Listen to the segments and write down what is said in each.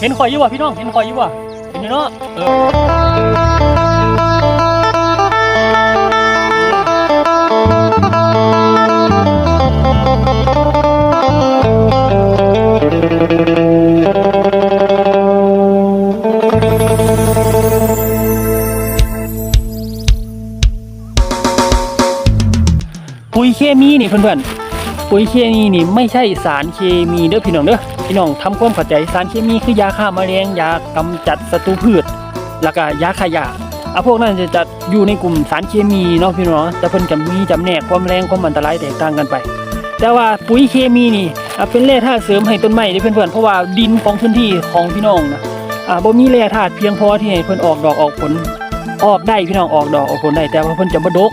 เห็นข่อยอยู่วะพี่น้องเห็นข่อยอยู่วะเห็นอยู่เนาะเออปุ๋ยเคมีนี่เพื่อนๆปุ๋ยเคมีนี่ไม่ใช่สารเคมีเด้อพี่น้องเด้อ พี่น้องทำความเข้าใจสารเคมีคือยาฆ่าแมลงยากำจัดศัตรูพืช แล้วก็ยาขยะอะพวกนั้นจะจัดอยู่ในกลุ่มสารเคมีเนาะพี่น้องแต่เพิ่นจะมีจำแนกความแรงความอันตรายแตกต่างกันไป แต่ว่าปุ๋ยเคมีนี่อะเป็นแร่ธาตุเสริมให้ต้นไม้เด้อเพื่อนๆเพราะว่าดินของพื้นที่ของพี่น้องนะอ่าบ่มีแร่ธาตุเพียงพอที่ให้เพิ่นออกดอกออกผลออกได้พี่น้องออกดอกออกผลได้แต่ว่าเพิ่นจะบ่ดก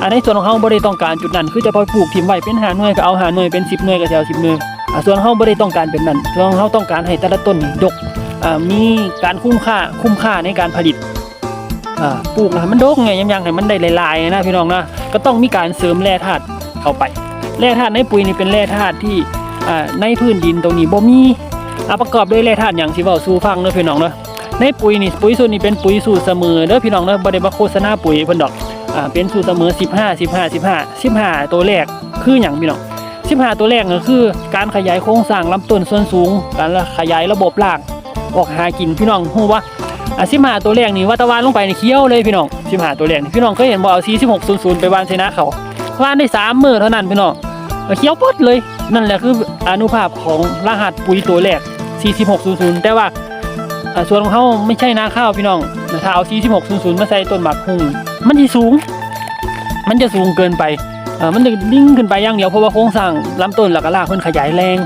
อันในส่วนของเขาบ่ได้ต้องการจุดนั้น คือจะไปปลูกถิ่มไว้เป็นหาหน่วยก็เอาหาหน่วยเป็น10หน่วยก็จะเอา10หน่วย ส่วนเขาบ่ได้ต้องการเป็นนั้นส่วนเขาต้องการให้แต่ละต้นดกอ่ามีการคุ้มค่าคุ้มค่าในการผลิตอ่าปลูกให้มันดกไงยังๆให้มันได้ลายๆนะพี่น้องนะก็ต้องมีการเสริมแร่ธาตุเข้าไป แร่ธาตุในปุ๋ยนี่เป็นแร่ธาตุที่อ่าในพื้นดินตรงนี้บ่มีอ่าประกอบด้วยแร่ธาตุอย่างที่เว้าสู่ฟังเด้อพี่น้องเนาะในปุ๋ยนี่ปุ๋ยส่วนนี้เป็นปุ๋ยสูตรเสมอเด้อพี่น้องเด้อบ่ได้มาโฆษณาปุ๋ยเพิ่นดอกอ่าเป็นสูตรเสมอ 15 15 15 15 ตัวแรกคืออย่างพี่น้อง 15 ตัวแรกก็คือ การขยายโครงสร้างลำต้นส่วนสูง การขยายระบบรากออกหากินพี่น้องฮู้ว่าอ่า15ตัวแรกนี่วัตวานลงไปในเคี้ยวเลยพี่น้อง15ตัวแรกพี่น้องเคยเห็นบ่เอา4600 ไปวานใส่นาเขาวานได้3มื้อเท่านั้นพี่น้องเอาเคี้ยวปดเลย นั่นแหละคืออนุภาพของรหัสปุ๋ยตัวแรก 4600 แต่ว่าอ่าส่วนของเขาไม่ใช่นาข้าวพี่น้องถ้าเอา4600 มาใส่ต้นหมากฮุ่งมันจะสูง มันจะสูงเกินไป มันจะดิ่งขึ้นไปอย่างเดียวเพราะว่าโครงสร้างลำต้นแล้วก็รากเพิ่นขยายแรง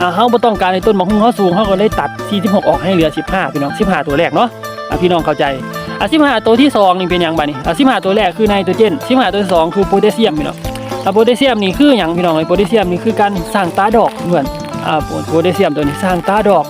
อ่าเฮาบ่ต้องการให้ต้นมะฮุ่งเฮาสูงเฮาก็เลยตัด 46 ออกให้เหลือ 15พี่น้อง 15 ตัวแรกเนาะอะพี่น้องเข้าใจอะ15 ตัวที่สองนี่เป็นหยังบัดนี้อะ15 ตัวแรกคือไนโตรเจน 15 ตัวที่สองคือโพแทสเซียมพี่น้องอะโพแทสเซียมนี่คือหยังพี่น้องไอ้โพแทสเซียมนี่คือการสร้างตาดอกเหมือนอ่าโพแทสเซียมตัวนี้สร้างตาดอก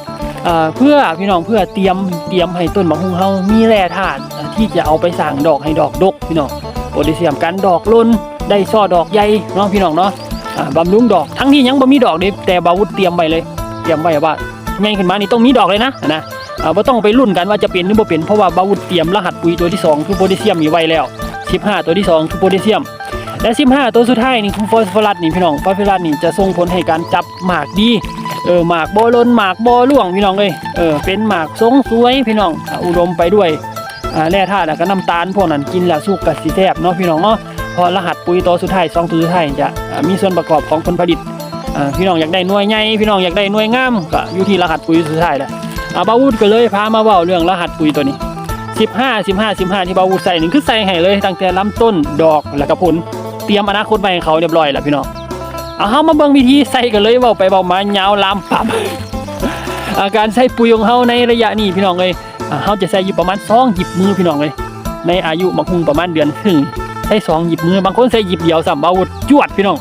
อเพื่อพี่น้องเพื่อเตรียมเตรียมให้ต้นมะฮุ่งเฮามีแร่ธาตุอ่าที่จะเอาไปสร้างดอกให้ดอกดกพี่น้องโพแทสเซียมกันดอกล้น ได้ช่อดอกใหญ่เนาะพี่น้องเนาะอ่าบำรุงดอกทั้งที่ยังบ่มีดอกนี่แต่บาวุธเตรียมไว้เลยเตรียมไว้ว่าใหญ่ขึ้นมานี่ต้องมีดอกเลยนะนะอ่าบ่ต้องไปรุ่นกันว่าจะเป็นหรือบ่เป็นเพราะว่าบาวุธเตรียมรหัสปุ๋ยตัวที่สองคือโพแทสเซียมมีไว้แล้ว 15 ตัวที่สองคือโพแทสเซียมและ 15 ตัวสุดท้ายนี่คือฟอสฟอรัสนี่พี่น้องฟอสฟอรัสนี่จะส่งผลให้การจับหมากดีเออหมากบอลนหมากบอล่วงพี่น้องเอ้ยเออเป็นหมากทรงสวยพี่น้องอุดมไปด้วยอ่าแร่ธาตุแล้วก็น้ำตาลพวกนั้นกินแล้วสุกกับสีแทบเนาะพี่น้องเนาะ พอรหัสปุ๋ยตัวสุดท้ายสองตัวสุดท้ายจะมีส่วนประกอบของผลผลิตพี่น้องอยากได้หน่วยใหญ่พี่น้องอยากได้หน่วยงามก็อยู่ที่รหัสปุ๋ยสุดท้ายแหละอาบาวูดก็เลยพามาเว้าเรื่องรหัสปุ๋ยตัวนี้ 15 15 15 ที่บาวูดใส่หนี่งคือใส่ให้เลยตั้งแต่ลำต้นดอกแล้วก็ผลเตรียมอนาคตไว้ให้เขาเรียบร้อยแล้วพี่น้องเอาเฮามาเบิ่งวิธีใส่กันเลยเว้าไปเว้ามายาวลามปับอาการใส่ปุ๋ยของเฮาในระยะนี้พี่น้องเอ้ยเฮาจะใส่อยู่ประมาณ2หยิบมือพี่น้องเอ้ยในอายุมะฮุงประมาณเดือนครึ่ง ใส่2หยิบมือบางคนใส่หยิบเดียวซ้ำบ่าวุดจวดพี่น้อง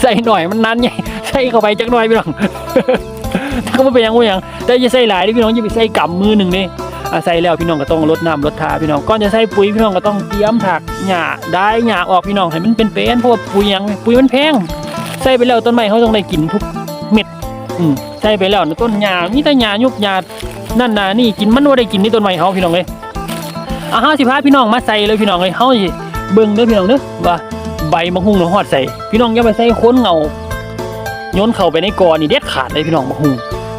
ใส่หน่อยมันนานใหญ่ใส่เข้าไปจักหน่อยพี่น้องถ้าก็บ่เป็นยังบ่เป็นหยังแต่อย่าใส่หลายพี่น้องอย่าไปใส่กำมือหนึ่งเด้อ่ใส่แล้วพี่น้องก็ต้องลดน้ำลดทาพี่น้องก่อนจะใส่ปุ๋ยพี่น้องก็ต้องเตรียมถักหญ้าได้หญ้าออกพี่น้องให้มันเป็นเป็นเพราะปุ๋ยยังปุ๋ยมันแพงใส่ไปแล้วต้นไม้เขาต้องได้กินทุกเม็ดอืมใส่ไปแล้วต้นหญ้ามีแต่หญ้ายุบหญ้านั่นน่ะนี่กินมันบ่าได้กินที่ต้นไม้เขาพี่น้องเลยอะเฮาสิพาพี่น้องมาใส่เลยพี่น้องเลยเฮา เบิ่งเด้อพี่น้องเด้อว่าใบมะฮุ่งเราฮอดใส่ พี่น้องอย่าไปใส่คนเงาโยนเข้าไปในกอนี่เด็ดขาดเลยพี่น้องมะฮุ่ง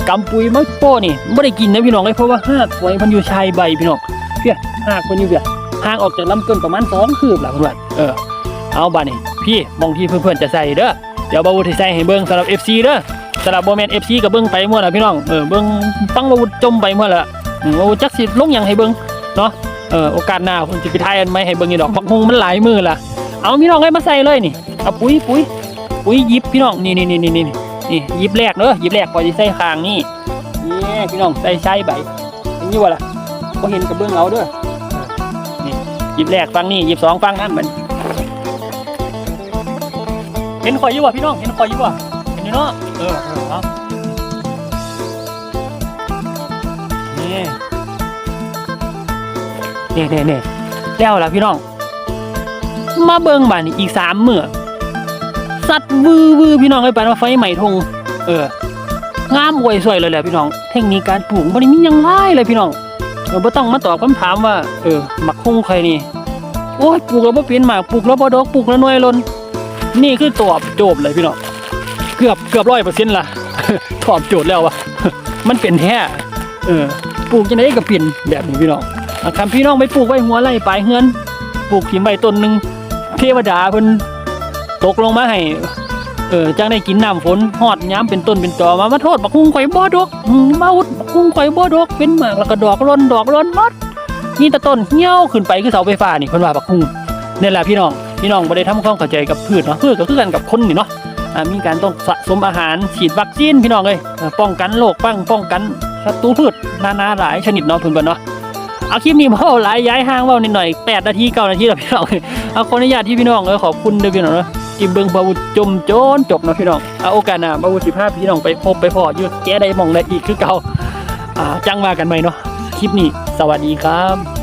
กำปุยมะโป้นี่บ่ได้กินนะพี่น้องเลยเพราะว่าหากไว้มันอยู่ชายใบพี่น้องเพี้ยหากมันอยู่เพี้ยห่างออกจากลำต้นประมาณ2คืบหล่ะเพื่อนเออเอาบัดนี้พี่มองที่เพื่อนๆจะใส่เด้อเดี๋ยวบาวุฒใส่ให้เบิ่งสำหรับ FC เด้อสำหรับโมเมนต์ FC ก็เบิ่งไปหมดแล้วพี่น้องเออเบิ่งปังบาวุฒจมไปหมดแล้วอืมบาวุฒจักสิลงหยังให้เบิ่งเนาะ เออโอกาสหน้าเพิ่นสิไปทายอันใหมให้เบิ่งอีดอกบักฮงมันหลายมือล่ะเอาพี่น้องให้มาใส่เลยนี่เอาปุ๋ยปุ๋ยปุ๋ยยิบพี่น้องนี่นี่นี่นี่นี่นี่ยิบแรกเด้อหยิบแรกก่อนสิใส่ข้างนี่นี่พี่น้องใส่ใช้ใบเห็นอยู่บ่ล่ะบ่เห็นก็เบิ่งเอาเด้อนี่ยิบแรกฟังนี่ยิบสองฟังนั่นมันเห็นข่อยอยู่วะพี่น้องเห็นข่อยอยู่วะเห็นอยู่เนาะเออเออ นี่นี่นี่แล้วล่ะพี่น้อง มาเบิ่งบ้านอีกสามเมื้อสัตว์วือวือพี่น้องไอ้ปานว่าไฟใหม่ทงเอองามอวยสวยเลยแหละพี่น้องเทคนิคการปลูกบ่ได้มีหยังหลายเลยพี่น้องเออบ่ต้องมาตอบคำถามว่า เออหมักคงใครนี่โอ้ยปลูกแล้วบ่เป็นหมากปลูกแล้วบ่ดอกปลูกแล้วน่วยลนนี่คือตอบโจทย์เลยพี่น้องเกือบเกือบ100%ล่ะตอบโจทย์แล้ววะมันเป็นแท้เออปลูกจังได๋ก็เป็นแบบนี้พี่น้อง คันพี่น้องไปปลูกไว้หัวไร่ปลายเฮือนปลูกถิ่มไว้ต้นหนึ่งเทวดาเพิ่นตกลงมาให้เออจังได้กินน้ำฝนฮอดย้ำเป็นต้นเป็นตอมามาโทษบักคุ้งข่อยบ่ดอกมาอุดบักคุ้งข่อยบ่ดอกเป็นหมากแล้วก็ดอกร่นดอกร่นมดนี่แต่ต้นเหี่ยวขึ้นไปคือเสาไฟฟ้านี่เพิ่นว่าบักคุ้งนี่แหละพี่น้องพี่น้องบ่ได้ทำความเข้าใจกับพืชเนาะพืชก็คือกันกับคนนี่เนาะมีการต้องสะสมอาหารฉีดวัคซีนพี่น้องเอ้ยป้องกันโรคป้องป้องกันศัตรูพืชนานาหลายชนิดเนาะเพิ่นบ่เนาะ เอาคลิปนี้เบาหลายย้ายห้างเว้านิดหน่อย8นาที9นาทีแล้วพี่น้องเอาขออนุญาตที่พี่น้องเอ้ยขอบคุณด้วยพี่น้องเนาะจิมเบิงบาวุจมโจนจบเนาะพี่น้องเอาโอกาสหน้าบาวุธสิพาพี่น้องไปพบไปพออยู่แก้ได้มองได้อีกคือเก่าอ่าจังว่ากันไหมเนาะคลิปนี้สวัสดีครับ